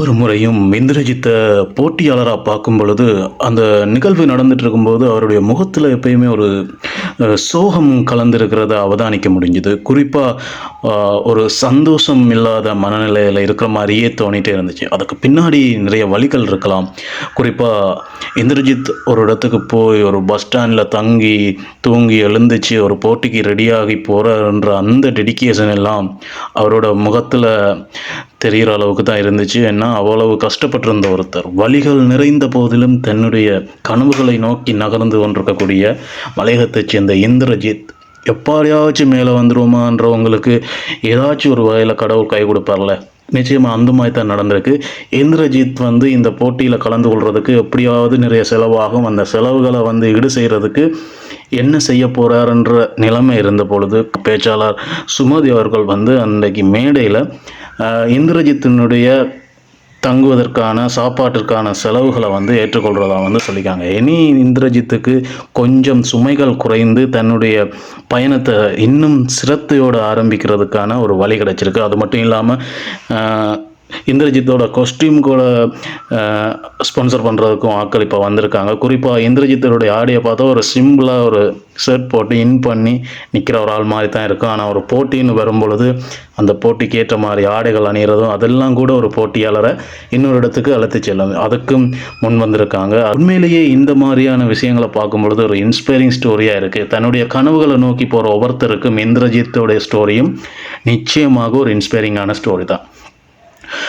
ஒவ்வொரு முறையும் இந்திரஜித்தை போட்டியாளராக பார்க்கும் பொழுது அந்த நிகழ்வு நடந்துட்டு இருக்கும்போது அவருடைய முகத்தில் எப்பயுமே ஒரு சோகம் கலந்திருக்கிறத அவதானிக்க முடிஞ்சுது. குறிப்பாக ஒரு சந்தோஷம் இல்லாத மனநிலையில் இருக்கிற மாதிரியே தோணிட்டே இருந்துச்சு. அதுக்கு பின்னாடி நிறைய வழிகள் இருக்கலாம். குறிப்பாக இந்திரஜித் ஒரு இடத்துக்கு போய் ஒரு பஸ் ஸ்டாண்டில் தங்கி தூங்கி எழுந்துச்சு ஒரு போட்டிக்கு ரெடியாகி போகிறன்ற அந்த டெடிகேஷன் எல்லாம் அவரோட முகத்தில் தெரிகிற அளவுக்கு தான் இருந்துச்சு. ஏன்னா அவ்வளவு கஷ்டப்பட்டிருந்த ஒருத்தர். வழிகள் நிறைந்த போதிலும் தன்னுடைய கனவுகளை நோக்கி நகர்ந்து கொண்டிருக்கக்கூடிய மலையகத்தைச் சேர்ந்த இந்திரஜித் எப்பாடியாச்சும் மேலே வந்துடுவோமான்றவங்களுக்கு ஏதாச்சும் ஒரு வகையில் கடவுள் கை கொடுப்பார்ல. நிச்சயமாக அந்த மாதிரி தான் நடந்திருக்கு. இந்திரஜித் வந்து இந்த போட்டியில் கலந்து கொள்றதுக்கு எப்படியாவது நிறைய செலவாகும். அந்த செலவுகளை வந்து ஈடு செய்கிறதுக்கு என்ன செய்ய போகிறாருன்ற நிலைமை இருந்த பொழுது பேச்சாளர் சுமதி அவர்கள் வந்து அன்றைக்கு மேடையில் இந்திரஜித்தினுடைய தங்குவதற்கான சாப்பாட்டிற்கான செலவுகளை வந்து ஏற்றுக்கொள்கிறதா வந்து சொல்லிக்காங்க. இனி இந்திரஜித்துக்கு கொஞ்சம் சுமைகள் குறைந்து தன்னுடைய பயணத்தை இன்னும் சிரத்தையோடு ஆரம்பிக்கிறதுக்கான ஒரு வழி கிடைச்சிருக்கு. அது மட்டும் இல்லாமல் இந்திரஜித்தோட கொஸ்டியூம் கூட ஸ்பான்சர் பண்ணுறதுக்கும் ஆட்கள் இப்போ வந்திருக்காங்க. குறிப்பாக இந்திரஜித்தோடைய ஆடியை பார்த்தா ஒரு சிம்பிளாக ஒரு ஷர்ட் போட்டு இன் பண்ணி நிற்கிற ஒரு ஆள் மாதிரி தான் இருக்கும். ஆனால் ஒரு போட்டின்னு வரும்பொழுது அந்த போட்டிக்கு ஏற்ற மாதிரி ஆடைகள் அணிகிறதும் அதெல்லாம் கூட ஒரு போட்டியாளரை இன்னொரு இடத்துக்கு அழைத்து செல்லும் அதுக்கும் முன் வந்திருக்காங்க. உண்மையிலேயே இந்த மாதிரியான விஷயங்களை பார்க்கும் பொழுது ஒரு இன்ஸ்பைரிங் ஸ்டோரியாக இருக்குது தன்னுடைய கனவுகளை நோக்கி போகிற ஒவ்வொருத்தருக்கும் இந்திரஜித்தோடைய ஸ்டோரியும் நிச்சயமாக ஒரு இன்ஸ்பைரிங்கான ஸ்டோரி தான்.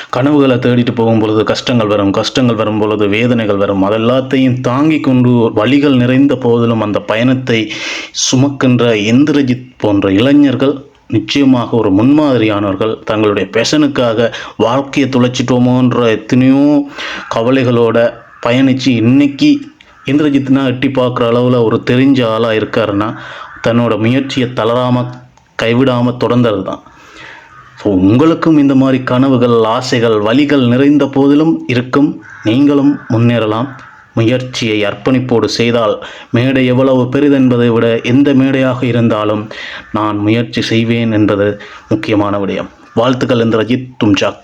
கனவுகளை தேடிட்டு போகும் பொழுது கஷ்டங்கள் வரும் கஷ்டங்கள் வரும் பொழுது வேதனைகள் வரும். அதெல்லாத்தையும் தாங்கி கொண்டு வழிகள் நிறைந்த போதிலும் அந்த பயணத்தை சுமக்கின்ற இந்திரஜித் போன்ற இளைஞர்கள் நிச்சயமாக ஒரு முன்மாதிரியானவர்கள் தங்களுடைய பெஷனுக்காக வாழ்க்கையை துளைச்சிட்டோமோன்ற எத்தனையோ கவலைகளோட பயணித்து இன்னைக்கு இந்திரஜித்னா எட்டி பார்க்குற அளவில் ஒரு தெரிஞ்ச ஆளாக இருக்காருன்னா தன்னோட முயற்சியை தளராமல் கைவிடாமல் தொடர்ந்தது தான் ஸோ உங்களுக்கும் இந்த மாதிரி கனவுகள் ஆசைகள் வழிகள் நிறைந்த போதிலும் இருக்கும். நீங்களும் முன்னேறலாம். முயற்சியை அர்ப்பணிப்போடு செய்தால் மேடை எவ்வளவு பெரிதென்பதை விட எந்த மேடையாக இருந்தாலும் நான் முயற்சி செய்வேன் என்பது முக்கியமான விடயம். வாழ்த்துக்கள் இந்திரஜித் தும்ஜாக்